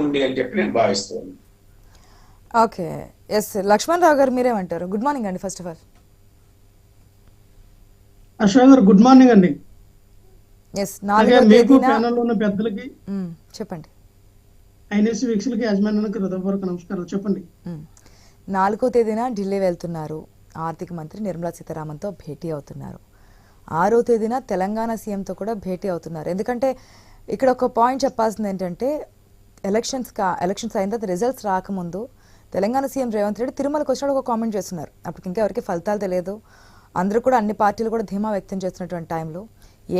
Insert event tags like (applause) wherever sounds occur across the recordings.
ఉంది అని చెప్పి నేను భావిస్తున్నాను. ఓకే. ఎస్ లక్ష్మణ్ రావు గారు మీరేమంటారు? గుడ్ మార్నింగ్ అండి ఫస్ట్ ఆఫ్ ఆల్. అశోక్ గారు గుడ్ మార్నింగ్ అండి. ఎస్ నాలుగో మీకు తేదీన ప్యానల్ ఉన్న పెద్దలకి చెప్పండి. ఐనేసి వీక్షలకి యాజమాన్యానికి హృదయపూర్వక నమస్కారాలు. చెప్పండి. నాలుగో తేదీన ఢిల్లీ వెళ్తున్నారు. ఆర్థిక మంత్రి నిర్మలా సీతారామన్తో భేటీ అవుతున్నారు. ఆరో తేదీన తెలంగాణ సీఎంతో కూడా భేటీ అవుతున్నారు. ఎందుకంటే ఇక్కడ ఒక పాయింట్ చెప్పాల్సింది ఏంటంటే ఎలక్షన్స్ కా ఎలక్షన్స్ అయిన తర్వాత రిజల్ట్స్ రాకముందు తెలంగాణ సీఎం రేవంత్ రెడ్డి తిరుమలకు వచ్చినప్పుడు ఒక కామెంట్ చేస్తున్నారు. అప్పటికి ఇంకా ఎవరికి ఫలితాలు తెలియదు. అందరూ కూడా అన్ని పార్టీలు కూడా ధీమా వ్యక్తం చేస్తున్నటువంటి టైంలో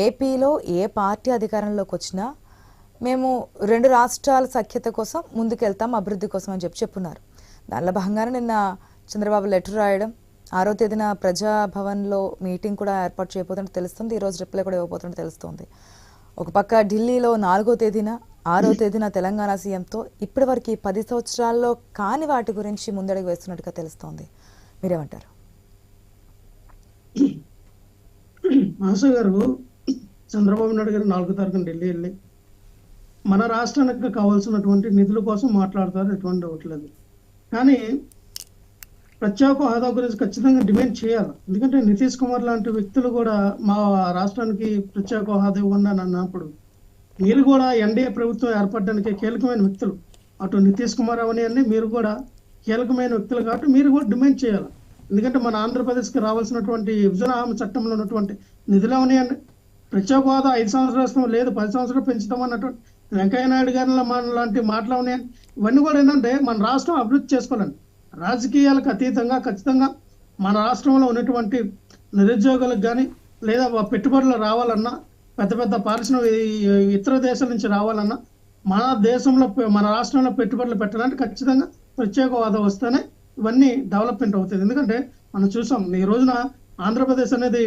ఏపీలో ఏ పార్టీ అధికారంలోకి వచ్చినా మేము రెండు రాష్ట్రాల సఖ్యత కోసం ముందుకెళ్తాం అభివృద్ధి కోసం అని చెప్పి చెప్పున్నారు. దానిలో భాగంగానే నిన్న చంద్రబాబు లెటర్ రాయడం ఆరో తేదీన ప్రజాభవన్లో మీటింగ్ కూడా ఏర్పాటు చేయబోతున్నట్టు తెలుస్తుంది. ఈరోజు రిప్లై కూడా ఇవ్వబోతున్నట్టు తెలుస్తుంది. ఒక పక్క ఢిల్లీలో నాలుగో తేదీన ఆరో తేదీన తెలంగాణ సీఎంతో ఇప్పటివరకు పది సంవత్సరాల్లో కాని వాటి గురించి ముందడుగు వేస్తున్నట్టుగా తెలుస్తోంది. మీరేమంటారు? మాస గారు చంద్రబాబు నాయుడు గారు నాలుగో తారీఖున ఢిల్లీ వెళ్ళి మన రాష్ట్రానికి కావాల్సినటువంటి నిధుల కోసం మాట్లాడతారు ఎటువంటి డౌట్ లేదు. కానీ ప్రత్యేక హోదా గురించి ఖచ్చితంగా డిమాండ్ చేయాలి. ఎందుకంటే నితీష్ కుమార్ లాంటి వ్యక్తులు కూడా మా రాష్ట్రానికి ప్రత్యేక హోదా ఇవ్వండి అని అన్నప్పుడు మీరు కూడా ఎన్డీఏ ప్రభుత్వం ఏర్పడడానికి కీలకమైన వ్యక్తులు. అటు నితీష్ కుమార్ అవనియండి మీరు కూడా కీలకమైన వ్యక్తులు కాబట్టి మీరు కూడా డిమాండ్ చేయాలి. ఎందుకంటే మన ఆంధ్రప్రదేశ్కి రావాల్సినటువంటి విభజన హామీ చట్టంలో ఉన్నటువంటి నిధులు అవనియండి ప్రత్యేక హోదా ఐదు సంవత్సరాలు లేదు పది సంవత్సరాలు పెంచడం అన్నటువంటి వెంకయ్య నాయుడు గారిలో మన లాంటి మాటలు ఉన్నాయండి ఇవన్నీ కూడా ఏంటంటే మన రాష్ట్రం అభివృద్ధి చేసుకోవాలండి. రాజకీయాలకు అతీతంగా ఖచ్చితంగా మన రాష్ట్రంలో ఉన్నటువంటి నిరుద్యోగులకు కానీ లేదా పెట్టుబడులు రావాలన్నా పెద్ద పెద్ద పారిశ్రామిక ఈ- ఇతర దేశాల నుంచి రావాలన్నా మన దేశంలో మన రాష్ట్రంలో పెట్టుబడులు పెట్టాలంటే ఖచ్చితంగా ప్రత్యేక హోదా వస్తేనే ఇవన్నీ డెవలప్మెంట్ అవుతుంది ఎందుకంటే మనం చూసాం ఈ రోజున ఆంధ్రప్రదేశ్ అనేది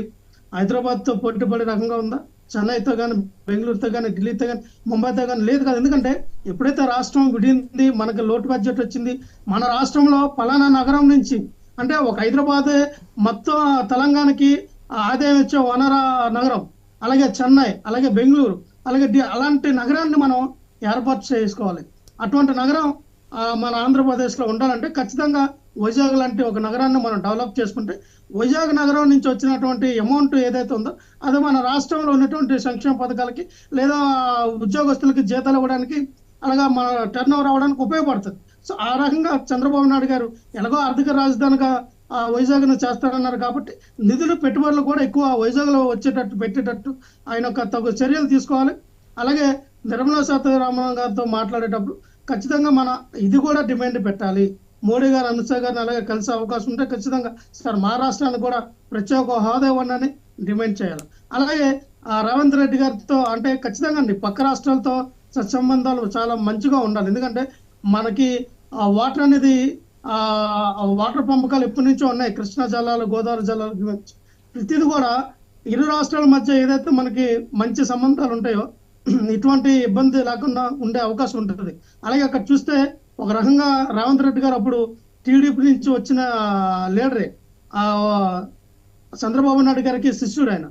హైదరాబాద్తో పోటీపడే రకంగా ఉందా? చెన్నైతో కానీ బెంగళూరుతో కానీ ఢిల్లీతో కానీ ముంబైతో కానీ లేదు కదా. ఎందుకంటే ఎప్పుడైతే రాష్ట్రం విడింది మనకి లోటు బడ్జెట్ వచ్చింది మన రాష్ట్రంలో పలానా నగరం నుంచి అంటే ఒక హైదరాబాద్ మొత్తం తెలంగాణకి ఆదాయం ఇచ్చే వనర నగరం అలాగే చెన్నై అలాగే బెంగళూరు అలాగే అలాంటి నగరాన్ని మనం ఏర్పాటు చేసుకోవాలి. అటువంటి నగరం మన ఆంధ్రప్రదేశ్లో ఉండాలంటే ఖచ్చితంగా వైజాగ్ లాంటి ఒక నగరాన్ని మనం డెవలప్ చేసుకుంటే వైజాగ్ నగరం నుంచి వచ్చినటువంటి అమౌంట్ ఏదైతే ఉందో అది మన రాష్ట్రంలో ఉన్నటువంటి సంక్షేమ పథకాలకి లేదా ఉద్యోగస్తులకి జీతాలు ఇవ్వడానికి అలాగా మన టర్న్ ఓవర్ అవ్వడానికి ఉపయోగపడుతుంది. సో ఆ రకంగా చంద్రబాబు నాయుడు గారు ఎలాగో ఆర్థిక రాజధానిగా వైజాగ్ను చేస్తారన్నారు కాబట్టి నిధులు పెట్టుబడులు కూడా ఎక్కువ వైజాగ్లో వచ్చేటట్టు పెట్టేటట్టు ఆయన ఒక తగు చర్యలు తీసుకోవాలి. అలాగే నిర్మలా సీతారామన్ గారితో మాట్లాడేటప్పుడు ఖచ్చితంగా మన ఇది కూడా డిమాండ్ పెట్టాలి. మోడీ గారు అమిత్ షా గారిని అలాగే కలిసే అవకాశం ఉంటే ఖచ్చితంగా సార్ మా రాష్ట్రానికి కూడా ప్రత్యేక హోదా ఇవ్వండి డిమాండ్ చేయాలి. అలాగే ఆ రేవంత్ రెడ్డి గారితో అంటే ఖచ్చితంగా అండి పక్క రాష్ట్రాలతో సత్సంబంధాలు చాలా మంచిగా ఉండాలి. ఎందుకంటే మనకి ఆ వాటర్ అనేది వాటర్ పంపకాలు ఎప్పటి నుంచో ఉన్నాయి. కృష్ణా జలాలు గోదావరి జలాలు ప్రతిది కూడా ఇరు రాష్ట్రాల మధ్య ఏదైతే మనకి మంచి సంబంధాలు ఉంటాయో (clears throat) ఇటువంటి ఇబ్బంది లేకుండా ఉండే అవకాశం ఉంటుంది. అలాగే అక్కడ చూస్తే ఒక రకంగా రేవంత్ రెడ్డి గారు అప్పుడు టీడీపీ నుంచి వచ్చిన లీడరే. ఆ చంద్రబాబు నాయుడు గారికి శిష్యుడు ఆయన.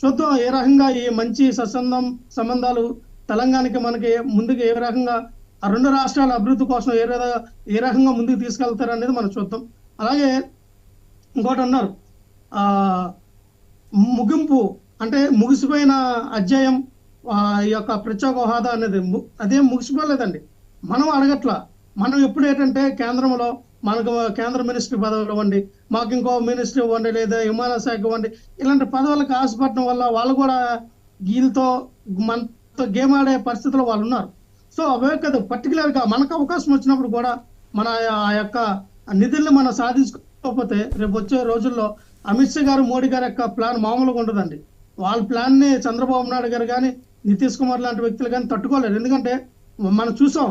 చూద్దాం ఏ రకంగా ఈ మంచి సత్సంధం సంబంధాలు తెలంగాణకి మనకి ముందుకు ఏ రకంగా ఆ రెండు రాష్ట్రాల అభివృద్ధి కోసం ఏ రకంగా ఏ రకంగా ముందుకు తీసుకెళ్తారు అనేది మనం చూద్దాం. అలాగే ఇంకోటి అన్నారు. ముగింపు అంటే ముగిసిపోయిన అధ్యాయం ఈ యొక్క ప్రత్యేక హోదా అనేది ము- అదేం ముగిసిపోలేదండి. మనం అడగట్లా. మనం ఎప్పుడు ఏంటంటే కేంద్రంలో మనకు కేంద్ర మినిస్ట్రీ పదవులు ఇవ్వండి మాకు ఇంకో మినిస్ట్రీ ఇవ్వండి లేదా విమాన శాఖ ఇవ్వండి ఇలాంటి పదవులకు ఆశపడటం వల్ల వాళ్ళు కూడా వీళ్ళతో మనతో గేమ్ ఆడే పరిస్థితిలో వాళ్ళు ఉన్నారు. సో అవే కదా పర్టికులర్గా మనకు అవకాశం వచ్చినప్పుడు కూడా మన ఆ యొక్క నిధుల్ని మనం సాధించుకోకపోతే రేపు వచ్చే రోజుల్లో అమిత్ షా గారు మోడీ గారి యొక్క ప్లాన్ మామూలుగా ఉండదండి. వాళ్ళ ప్లాన్ని చంద్రబాబు నాయుడు గారు కానీ నితీష్ కుమార్ లాంటి వ్యక్తులు కానీ తట్టుకోలేరు. ఎందుకంటే మనం చూసాం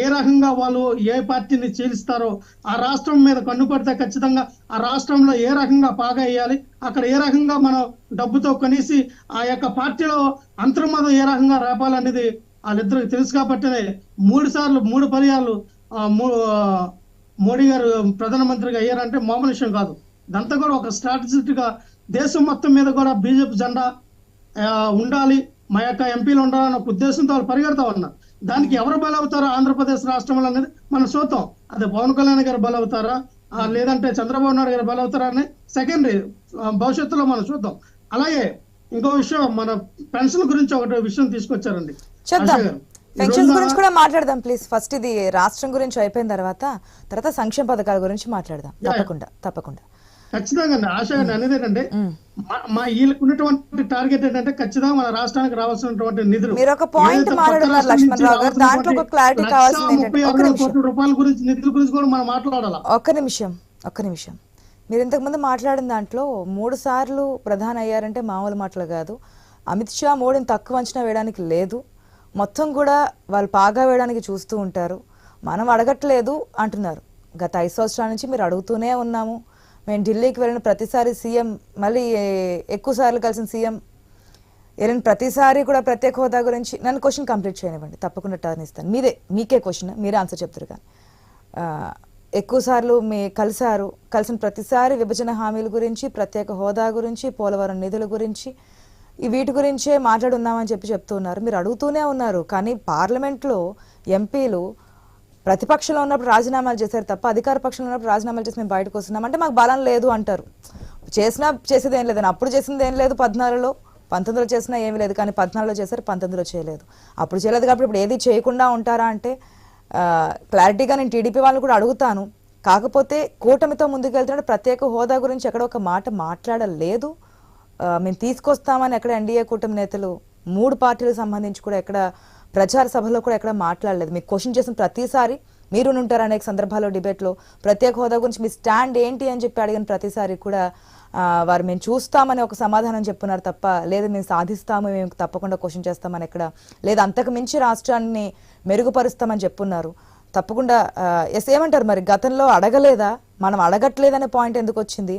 ఏ రకంగా వాళ్ళు ఏ పార్టీని చీలిస్తారో ఆ రాష్ట్రం మీద కన్ను పడితే ఖచ్చితంగా ఆ రాష్ట్రంలో ఏ రకంగా పాగా వేయాలి అక్కడ ఏ రకంగా మనం డబ్బుతో కొనేసి ఆ యొక్క పార్టీలో అంతర్మతం ఏ రకంగా రేపాలనేది వాళ్ళిద్దరికి తెలుసు కాబట్టినే మూడు సార్లు మూడు పర్యాలు మూ- మోడీ గారు ప్రధానమంత్రిగా అయ్యారంటే మామూలు విషయం కాదు. దాంతో కూడా ఒక స్ట్రాటజిక్ దేశం మొత్తం మీద కూడా బీజేపీ జెండా ఉండాలి మా యొక్క ఎంపీలు ఉండాలన్న ఒక ఉద్దేశంతో వాళ్ళు పరిగెడతా ఉన్నారు. దానికి ఎవరు బలవుతారో ఆంధ్రప్రదేశ్ రాష్ట్రంలో అనేది మనం చూద్దాం అదే పవన్ కళ్యాణ్ గారు బలవుతారా? లేదంటే చంద్రబాబు నాయుడు గారు బలవుతారా అని సెకండరీ భవిష్యత్తులో మనం చూద్దాం అలాగే ఇంకో విషయం మన పెన్షన్ గురించి ఒకటి విషయం తీసుకొచ్చారండి. చూద్దాం. ఈ పెన్షన్స్ గురించి కూడా మాట్లాడదాం ప్లీజ్ ఫస్ట్ ఇది రాష్ట్రం గురించి అయిపోయిన తర్వాత తర్వాత సంక్షేమ పథకాల గురించి మాట్లాడదాం. తప్పకుండా తప్పకుండా. ఖచ్చితంగా అండి ఆశ అనేది ఏంటంటే. మా- వీళ్ళకి ఉన్నటువంటి టార్గెట్ ఏంటంటే ఖచ్చితంగా మన రాష్ట్రానికి రావాల్సినటువంటి నిధులు. మీరు ఒక గారు. దాంట్లో ఒక కావాల్సింది ఏంటంటే, నిమిషం. కోట్ల రూపాయల గురించి నిధుల గురించి కూడా మనం మాట్లాడాలి? ఒక్క నిమిషం ఒక్క నిమిషం. మీరు ఇంతకుముందు మాట్లాడిన దాంట్లో మూడు సార్లు ప్రధాని అయ్యారంటే మామూలు మాటలు కాదు. అమిత్ షా మోడీని తక్కువ అంచనా వేయడానికి లేదు. మొత్తం కూడా వాళ్ళు పాగా వేయడానికి చూస్తూ ఉంటారు. మనం అడగట్లేదు అంటున్నారు. గత ఐదు సంవత్సరాల నుంచి మీరు అడుగుతూనే ఉన్నాము. మేము ఢిల్లీకి వెళ్ళిన ప్రతిసారి సీఎం మళ్ళీ ఎక్కువ సార్లు కలిసిన సీఎం వెళ్ళిన ప్రతిసారి కూడా ప్రత్యేక హోదా గురించి నన్ను క్వశ్చన్ కంప్లీట్ చేయనివ్వండి. తప్పకుండా టర్న్ ఇస్తాను. మీదే మీకే క్వశ్చన్ మీరే ఆన్సర్ చెప్తారు కానీ. ఎక్కువసార్లు మీ కలిసారు కలిసిన ప్రతిసారి విభజన హామీల గురించి ప్రత్యేక హోదా గురించి పోలవరం నిధుల గురించి వీటి గురించే మాట్లాడున్నామని చెప్పి చెప్తూ ఉన్నారు మీరు అడుగుతూనే ఉన్నారు. కానీ పార్లమెంట్లో ఎంపీలు ప్రతిపక్షంలో ఉన్నప్పుడు రాజీనామాలు చేశారు తప్ప అధికార పక్షంలో ఉన్నప్పుడు రాజీనామాలు చేసి మేము బయటకు వస్తున్నాం అంటే మాకు బలం లేదు అంటారు. చేసినా చేసేది ఏం లేదని అప్పుడు చేసింది ఏం లేదు పద్నాలుగులో. పంతొమ్మిదిలో చేసినా ఏమీ లేదు. కానీ పద్నాలుగులో చేశారు పంతొమ్మిదిలో చేయలేదు. అప్పుడు చేయలేదు కాబట్టి ఇప్పుడు ఏది చేయకుండా ఉంటారా అంటే క్లారిటీగా నేను టీడీపీ వాళ్ళని కూడా అడుగుతాను. కాకపోతే కూటమితో ముందుకు వెళ్తున్నట్టు ప్రత్యేక హోదా గురించి ఎక్కడ ఒక మాట మాట్లాడలేదు. మేము తీసుకొస్తామని ఎక్కడ ఎన్డీఏ కూటమి నేతలు మూడు పార్టీలకు సంబంధించి కూడా ఎక్కడ ప్రచార సభలో కూడా ఎక్కడ మాట్లాడలేదు. మీకు క్వశ్చన్ చేసిన ప్రతిసారి మీరు ఉంటారు అనేక సందర్భాల్లో డిబేట్లో. ప్రత్యేక హోదా గురించి మీ స్టాండ్ ఏంటి అని చెప్పి అడిగిన ప్రతిసారి కూడా వారు మేము చూస్తామని ఒక సమాధానం చెప్పున్నారు తప్ప లేదు మేము సాధిస్తాము మేము తప్పకుండా క్వశ్చన్ చేస్తామని ఎక్కడ లేదా అంతకు మించి రాష్ట్రాన్ని మెరుగుపరుస్తామని చెప్పున్నారు. తప్పకుండా ఎస్ ఏమంటారు మరి? గతంలో అడగలేదా? మనం అడగట్లేదనే పాయింట్ ఎందుకు వచ్చింది?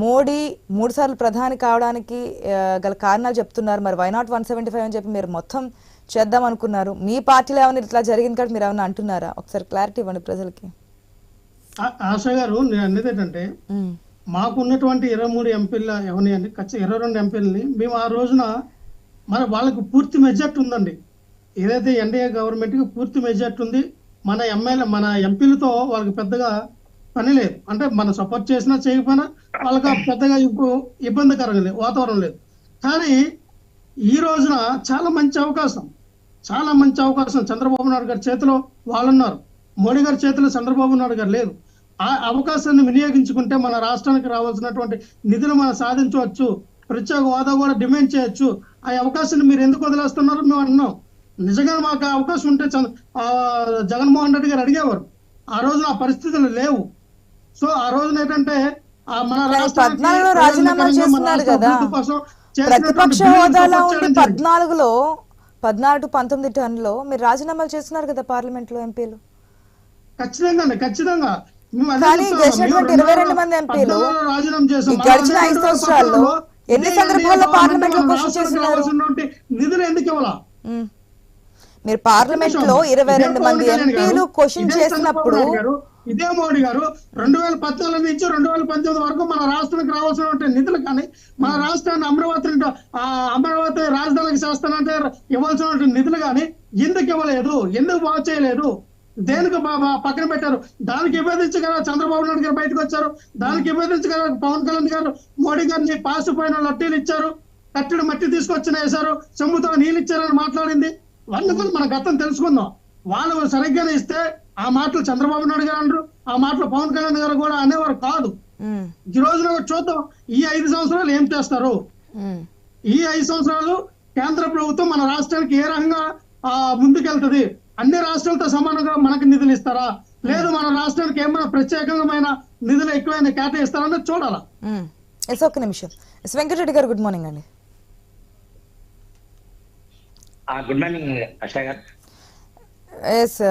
మోడీ మూడు సార్లు ప్రధాని కావడానికి గల కారణాలు చెప్తున్నారు. మరి why not one seventy five అని చెప్పి మీరు మొత్తం చేద్దాం అనుకున్నారు. మీ పార్టీలో ఏమైనా ఇట్లా జరిగింది కాబట్టి మీరు ఏమైనా అంటున్నారా? ఒకసారి క్లారిటీ ఇవ్వండి ప్రజలకి. ఆశ గారు నేను అనేది ఏంటంటే మాకు ఉన్నటువంటి ఇరవై మూడు ఎంపీల ఎవరిని అంటే ఖచ్చితంగా ఇరవై రెండు ఎంపీలని మేము ఆ రోజున మన వాళ్ళకు పూర్తి మెజార్టీ ఉందండి. ఏదైతే ఎన్డీఏ గవర్నమెంట్కి పూర్తి మెజార్టీ ఉంది మన ఎమ్మెల్యే మన ఎంపీలతో వాళ్ళకి పెద్దగా పని లేదు. అంటే మనం సపోర్ట్ చేసినా చేయకపోయినా వాళ్ళకి పెద్దగా ఇంకో ఇబ్బందికరంగా లేదు వాతావరణం లేదు. కానీ ఈ రోజున చాలా మంచి అవకాశం. చాలా మంచి అవకాశం. చంద్రబాబు నాయుడు గారి చేతిలో వాళ్ళున్నారు. మోడీ గారి చేతిలో చంద్రబాబు నాయుడు గారు లేదు ఆ అవకాశాన్ని వినియోగించుకుంటే మన రాష్ట్రానికి రావాల్సినటువంటి నిధులు మనం సాధించవచ్చు. ప్రత్యేక హోదా కూడా డిమాండ్ చేయొచ్చు. ఆ అవకాశాన్ని మీరు ఎందుకు వదిలేస్తున్నారు మేము అన్నాం. నిజంగా మాకు అవకాశం ఉంటే చంద్ర- జగన్మోహన్ రెడ్డి గారు అడిగేవారు. ఆ రోజున ఆ పరిస్థితులు లేవు. సో ఆ రోజున ఏంటంటే మన రాష్ట్రానికి రాజీనామా చేస్తున్నారు కదా ప్రతిపక్ష హోదాలో ఉండి. పద్నాలుగులో పద్నాలుగు పంతొమ్మిది టర్న్లో మీరు రాజీనామాలు చేస్తున్నారు కదా పార్లమెంట్లో ఎంపీలు ఖచ్చితంగా ఖచ్చితంగా కానీ. గెలిచినటువంటి ఇరవై రెండు మంది ఎంపీలు గడిచిన ఐదు సంవత్సరాల్లో ఎన్ని సందర్భాల్లో పార్లమెంట్లో క్వశ్చన్ చేస్తున్నారు? రావాల్సినటువంటి నిధులు ఎందుకు ఇవ్వాలా ఉమ్. మీరు పార్లమెంట్లో ఇరవై రెండు మంది ఎంపీలు క్వశ్చన్ చేసినప్పుడు ఇదే మోడీ గారు రెండు వేల పద్నాలుగు నుంచి రెండు వేల పంతొమ్మిది వరకు మన రాష్ట్రానికి రావాల్సినటువంటి నిధులు కానీ మన రాష్ట్రాన్ని అమరావతి అమరావతి రాజధానికి చేస్తానంటే ఇవ్వాల్సినటువంటి నిధులు కానీ ఎందుకు ఇవ్వలేదు? ఎందుకు బాగు చేయలేదు? దేనికి పక్కన పెట్టారు? దానికి విభేదించి కదా చంద్రబాబు నాయుడు గారు బయటకు వచ్చారు. దానికి విభేదించి కదా పవన్ కళ్యాణ్ గారు మోడీ గారిని పాసిపోయిన లొట్టీలు ఇచ్చారు. కట్టెడు మట్టి తీసుకొచ్చిన వేశారు. చెమ్ముతో నీళ్ళు ఇచ్చారని మాట్లాడింది. వాళ్ళని మన గతం తెలుసుకుందాం. వాళ్ళు సరిగ్గానే ఇస్తే ఆ మాటలు చంద్రబాబు నాయుడు గారు అనరు ఆ మాటలు పవన్ కళ్యాణ్ గారు కూడా అనేవారు కాదు. ఈ రోజున చూద్దాం ఈ ఐదు సంవత్సరాలు ఏం చేస్తారు? ఈ ఐదు సంవత్సరాలు కేంద్ర ప్రభుత్వం మన రాష్ట్రానికి ఏ రకంగా ఆ, ముందుకెళ్తది? అన్ని రాష్ట్రాలతో సమానంగా మనకి నిధులు ఇస్తారా? లేదు మన రాష్ట్రానికి ఏమైనా ప్రత్యేకమైన నిధులు ఎక్కువైనా కేటాయిస్తారా చూడాలా. ఎస్ ఒక్క నిమిషం. ఎస్ వెంకటరెడ్డి గారు గుడ్ మార్నింగ్ అండి. గుడ్ మార్నింగ్ అక్షయ్ గారు. ఎస్